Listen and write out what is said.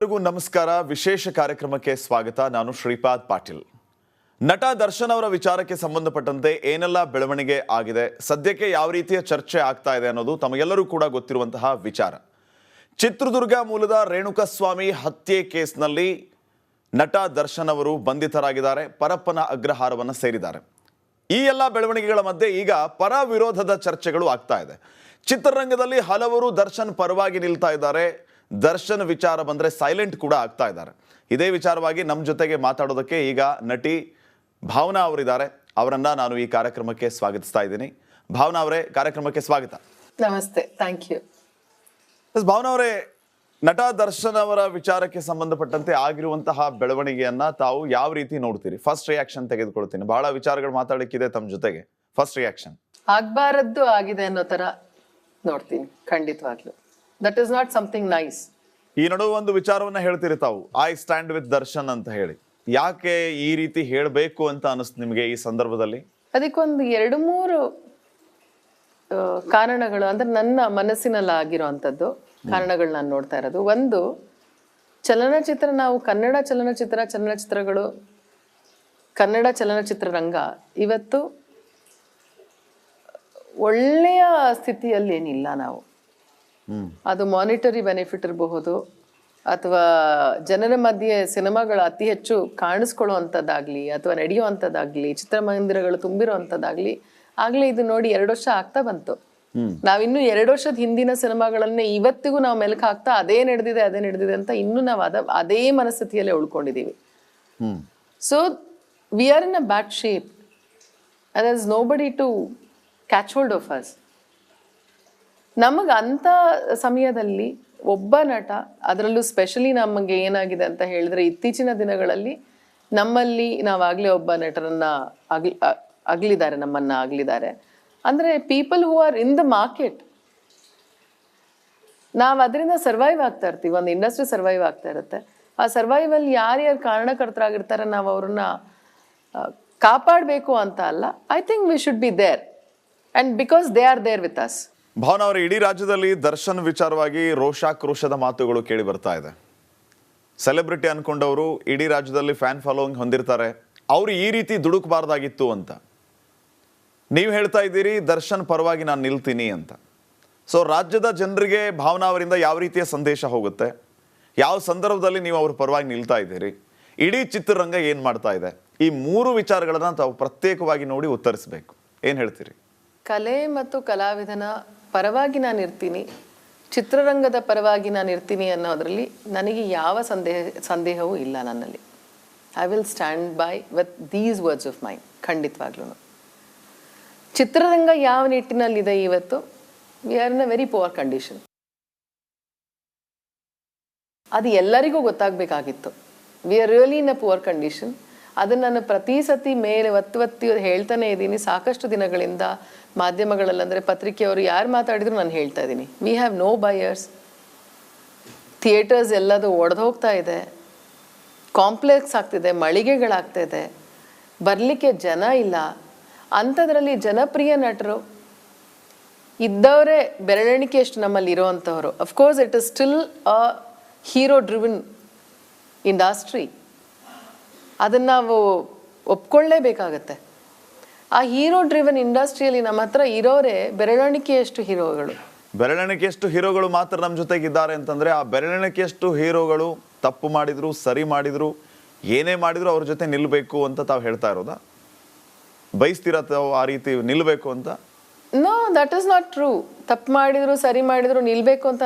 ಎಲ್ಲರಿಗೂ ನಮಸ್ಕಾರ. ವಿಶೇಷ ಕಾರ್ಯಕ್ರಮಕ್ಕೆ ಸ್ವಾಗತ. ನಾನು ಶ್ರೀಪಾದ್ ಪಾಟೀಲ್. ನಟ ದರ್ಶನ್ ಅವರ ವಿಚಾರಕ್ಕೆ ಸಂಬಂಧಪಟ್ಟಂತೆ ಏನೆಲ್ಲ ಬೆಳವಣಿಗೆ ಆಗಿದೆ, ಸದ್ಯಕ್ಕೆ ಯಾವ ರೀತಿಯ ಚರ್ಚೆ ಆಗ್ತಾ ಇದೆ ಅನ್ನೋದು ತಮಗೆಲ್ಲರೂ ಕೂಡ ಗೊತ್ತಿರುವಂತಹ ವಿಚಾರ. ಚಿತ್ರದುರ್ಗ ಮೂಲದ ರೇಣುಕಸ್ವಾಮಿ ಹತ್ಯೆ ಕೇಸ್ನಲ್ಲಿ ನಟ ದರ್ಶನ್ ಅವರು ಬಂಧಿತರಾಗಿದ್ದಾರೆ, ಪರಪ್ಪನ ಅಗ್ರಹಾರವನ್ನು ಸೇರಿದ್ದಾರೆ. ಈ ಎಲ್ಲ ಬೆಳವಣಿಗೆಗಳ ಮಧ್ಯೆ ಈಗ ಪರ ವಿರೋಧದ ಚರ್ಚೆಗಳು ಆಗ್ತಾ ಇದೆ. ಚಿತ್ರರಂಗದಲ್ಲಿ ಹಲವರು ದರ್ಶನ್ ಪರವಾಗಿ ನಿಲ್ತಾ ಇದ್ದಾರೆ. ದರ್ಶನ್ ವಿಚಾರ ಬಂದ್ರೆ ಸೈಲೆಂಟ್ ಕೂಡ ಆಗ್ತಾ ಇದ್ದಾರೆ. ಇದೇ ವಿಚಾರವಾಗಿ ನಮ್ಮ ಜೊತೆಗೆ ಮಾತಾಡೋದಕ್ಕೆ ಈಗ ನಟಿ ಭಾವನಾ ಅವರಿದ್ದಾರೆ. ಅವರನ್ನ ನಾನು ಈ ಕಾರ್ಯಕ್ರಮಕ್ಕೆ ಸ್ವಾಗತಿಸ್ತಾ ಇದ್ದೀನಿ. ಭಾವನಾ ಅವರೇ ಕಾರ್ಯಕ್ರಮಕ್ಕೆ ಸ್ವಾಗತ. ನಮಸ್ತೆ ಥ್ಯಾಂಕ್ ಯು ಭಾವನಾ ಅವರೇ ನಟ ದರ್ಶನ್ ಅವರ ವಿಚಾರಕ್ಕೆ ಸಂಬಂಧಪಟ್ಟಂತೆ ಆಗಿರುವಂತಹ ಬೆಳವಣಿಗೆಯನ್ನ ತಾವು ಯಾವ ರೀತಿ ನೋಡ್ತೀರಿ? ಫಸ್ಟ್ ರಿಯಾಕ್ಷನ್ ತೆಗೆದುಕೊಳ್ತೀನಿ. ಬಹಳ ವಿಚಾರಗಳು ಮಾತಾಡಲಿಕ್ಕಿದೆ ತಮ್ಮ ಜೊತೆಗೆ. ಫಸ್ಟ್ ರಿಯಾಕ್ಷನ್ ಆಗ್ಬಾರದ್ದು ಆಗಿದೆ ಅನ್ನೋ ತರ ನೋಡ್ತೀನಿ ಖಂಡಿತವಾಗ್ಲು. That is not something nice ಈ ನಡುವೆ ಒಂದು ವಿಚಾರವನ್ನ ಹೇಳ್ತೀರಿ ತಾವು. ಐ ಸ್ಟ್ಯಾಂಡ್ ವಿತ್ ದರ್ಶನ್ ಅಂತ ಹೇಳಿ. ಯಾಕೆ ಈ ರೀತಿ ಹೇಳಬೇಕು ಅಂತ ಅನಿಸ್ತು ನಿಮಗೆ ಈ ಸಂದರ್ಭದಲ್ಲಿ? ಅದಕ್ಕೊಂದು ಎರಡು ಮೂರು ಕಾರಣಗಳು ಅಂದ್ರೆ ನನ್ನ ಮನಸ್ಸಿನಲ್ಲಿ ಆಗಿರುವಂಥದ್ದು ಕಾರಣಗಳು ನಾನು ನೋಡ್ತಾ ಇರೋದು. ಒಂದು ಚಲನಚಿತ್ರ ನಾವು ಕನ್ನಡ ಚಲನಚಿತ್ರ ಚಲನಚಿತ್ರಗಳು ಕನ್ನಡ ಚಲನಚಿತ್ರರಂಗ ಇವತ್ತು ಒಳ್ಳೆಯ ಸ್ಥಿತಿಯಲ್ಲಿ ಏನಿಲ್ಲ ನಾವು. ಅದು ಮಾನಿಟರಿ ಬೆನಿಫಿಟ್ ಇರಬಹುದು ಅಥವಾ ಜನರ ಮಧ್ಯೆ ಸಿನಿಮಾಗಳು ಅತಿ ಹೆಚ್ಚು ಕಾಣಿಸ್ಕೊಳ್ಳುವಂಥದ್ದಾಗಲಿ ಅಥವಾ ನಡೆಯುವಂಥದ್ದಾಗಲಿ ಚಿತ್ರಮಂದಿರಗಳು ತುಂಬಿರುವಂಥದ್ದಾಗಲಿ ಆಗಲೇ ಇದು ನೋಡಿ ಎರಡು ವರ್ಷ ಆಗ್ತಾ ಬಂತು. ನಾವು ನಾವಿನ್ನು ಎರಡು ವರ್ಷದ ಹಿಂದಿನ ಸಿನಿಮಾಗಳನ್ನೇ ಇವತ್ತಿಗೂ ನಾವು ಮೆಲುಕು ಹಾಕ್ತಾ ಅದೇ ನಡೆದಿದೆ ಅದೇ ನಡೆದಿದೆ ಅಂತ ಇನ್ನೂ ನಾವು ಅದ ಅದೇ ಮನಸ್ಥಿತಿಯಲ್ಲೇ ಉಳ್ಕೊಂಡಿದ್ದೀವಿ. So we are in a bad shape ಅದ್ there is nobody to catch hold of us. ನಮಗೆ ಅಂಥ ಸಮಯದಲ್ಲಿ ಒಬ್ಬ ನಟ, ಅದರಲ್ಲೂ ಸ್ಪೆಷಲಿ ನಮಗೆ ಏನಾಗಿದೆ ಅಂತ ಹೇಳಿದ್ರೆ ಇತ್ತೀಚಿನ ದಿನಗಳಲ್ಲಿ ನಮ್ಮಲ್ಲಿ ನಾವಾಗಲೇ ಒಬ್ಬ ನಟರನ್ನ ಅಗ್ಲಿ ಅಗಲಿದ್ದಾರೆ, ನಮ್ಮನ್ನ ಅಗ್ಲಿದ್ದಾರೆ. ಅಂದರೆ people who are in the market ನಾವು ಅದರಿಂದ ಸರ್ವೈವ್ ಆಗ್ತಾ ಇರ್ತೀವಿ, ಒಂದು ಇಂಡಸ್ಟ್ರಿ ಸರ್ವೈವ್ ಆಗ್ತಾ ಇರುತ್ತೆ. ಆ ಸರ್ವೈವಲ್ ಯಾರ್ಯಾರು ಕಾರಣಕರ್ತರಾಗಿರ್ತಾರೆ ನಾವು ಅವ್ರನ್ನ ಕಾಪಾಡಬೇಕು ಅಂತ ಅಲ್ಲ I think we should be there and because they are there with us Bhavana ಅವರು, ಇಡೀ ರಾಜ್ಯದಲ್ಲಿ ದರ್ಶನ್ ವಿಚಾರವಾಗಿ ರೋಷಾಕ್ರೋಶದ ಮಾತುಗಳು ಕೇಳಿ ಬರ್ತಾ ಇದೆ. ಸೆಲೆಬ್ರಿಟಿ ಅನ್ಕೊಂಡವರು ಇಡೀ ರಾಜ್ಯದಲ್ಲಿ ಫ್ಯಾನ್ ಫಾಲೋಯಿಂಗ್ ಹೊಂದಿರ್ತಾರೆ. ಅವರು ಈ ರೀತಿ ದುಡುಕಬಾರ್ದಾಗಿತ್ತು ಅಂತ. ನೀವು ಹೇಳ್ತಾ ಇದ್ದೀರಿ, ದರ್ಶನ್ ಪರವಾಗಿ ನಾನು ನಿಲ್ತೀನಿ ಅಂತ. ಸೊ ರಾಜ್ಯದ ಜನರಿಗೆ ಭಾವನಾ ಅವರಿಂದ ಯಾವ ರೀತಿಯ ಸಂದೇಶ ಹೋಗುತ್ತೆ? ಯಾವ ಸಂದರ್ಭದಲ್ಲಿ ನೀವು ಅವ್ರ ಪರವಾಗಿ ನಿಲ್ತಾ ಇದ್ದೀರಿ? ಇಡೀ ಚಿತ್ರರಂಗ ಏನು ಮಾಡ್ತಾ ಇದೆ? ಈ ಮೂರು ವಿಚಾರಗಳನ್ನು ತಾವು ಪ್ರತ್ಯೇಕವಾಗಿ ನೋಡಿ ಉತ್ತರಿಸಬೇಕು. ಏನು ಹೇಳ್ತೀರಿ? ಕಲೆ ಮತ್ತು ಕಲಾವಿದನ ಪರವಾಗಿ ನಾನು ಇರ್ತೀನಿ, ಚಿತ್ರರಂಗದ ಪರವಾಗಿ ನಾನು ಇರ್ತೀನಿ ಅನ್ನೋದರಲ್ಲಿ ನನಗೆ ಯಾವ ಸಂದೇಹ, ಸಂದೇಹವೂ ಇಲ್ಲ ನನ್ನಲ್ಲಿ. I will stand by with these words of mind ಖಂಡಿತವಾಗ್ಲೂ ಚಿತ್ರರಂಗ ಯಾವ ನಿಟ್ಟಿನಲ್ಲಿದೆ ಇವತ್ತು? We are in a very poor condition ಅದು ಎಲ್ಲರಿಗೂ ಗೊತ್ತಾಗಬೇಕಾಗಿತ್ತು. We are really in a poor condition ಅದನ್ನು ನಾನು ಪ್ರತಿ ಸತಿ ಮೇಲೆ ಒತ್ತು ಒತ್ತಿ ಹೇಳ್ತಾನೆ ಇದ್ದೀನಿ. ಸಾಕಷ್ಟು ದಿನಗಳಿಂದ ಮಾಧ್ಯಮಗಳಲ್ಲಿ ಅಂದರೆ ಪತ್ರಿಕೆಯವರು ಯಾರು ಮಾತಾಡಿದ್ರು ನಾನು ಹೇಳ್ತಾ ಇದ್ದೀನಿ. We have no buyers theatres ಎಲ್ಲದೂ ಒಡೆದು ಹೋಗ್ತಾ ಇದೆ. ಕಾಂಪ್ಲೆಕ್ಸ್ ಆಗ್ತಿದೆ, ಮಳಿಗೆಗಳಾಗ್ತಾ ಇದೆ. ಬರಲಿಕ್ಕೆ ಜನ ಇಲ್ಲ. ಅಂಥದ್ರಲ್ಲಿ ಜನಪ್ರಿಯ ನಟರು ಇದ್ದವರೇ ಬೆರಳೆಣಿಕೆಯಷ್ಟು ನಮ್ಮಲ್ಲಿ ಇರೋವಂಥವ್ರು of course it is still a hero driven industry ಅದನ್ನು ನಾವು ಒಪ್ಕೊಳ್ಳೇಬೇಕಾಗತ್ತೆ. ಆ ಹೀರೋ ಡ್ರಿವನ್ ಇಂಡಸ್ಟ್ರಿಯಲ್ಲಿ ನಮ್ಮ ಹತ್ರ ಇರೋರೇ ಬೆರಳೆಣಿಕೆಯಷ್ಟು ಹೀರೋಗಳು ಬೆರಳೆಣಿಕೆಯಷ್ಟು ಹೀರೋಗಳು ಮಾತ್ರ ನಮ್ಮ ಜೊತೆಗಿದ್ದಾರೆ ಅಂತಂದ್ರೆ ಆ ಬೆರಳೆಣಿಕೆಯಷ್ಟು ಹೀರೋಗಳು ತಪ್ಪು ಮಾಡಿದ್ರು ಸರಿ ಮಾಡಿದ್ರು ಏನೇ ಮಾಡಿದ್ರು ಅವ್ರ ಜೊತೆ ನಿಲ್ಲಬೇಕು ಅಂತ ತಾವು ಹೇಳ್ತಾ ಇರೋದಾ? ಬಯಸ್ತೀರಾ ತಾವು ಆ ರೀತಿ ನಿಲ್ಲಬೇಕು ಅಂತ? No that is not true ತಪ್ಪು ಮಾಡಿದ್ರು ಸರಿ ಮಾಡಿದ್ರು ನಿಲ್ಲಬೇಕು ಅಂತ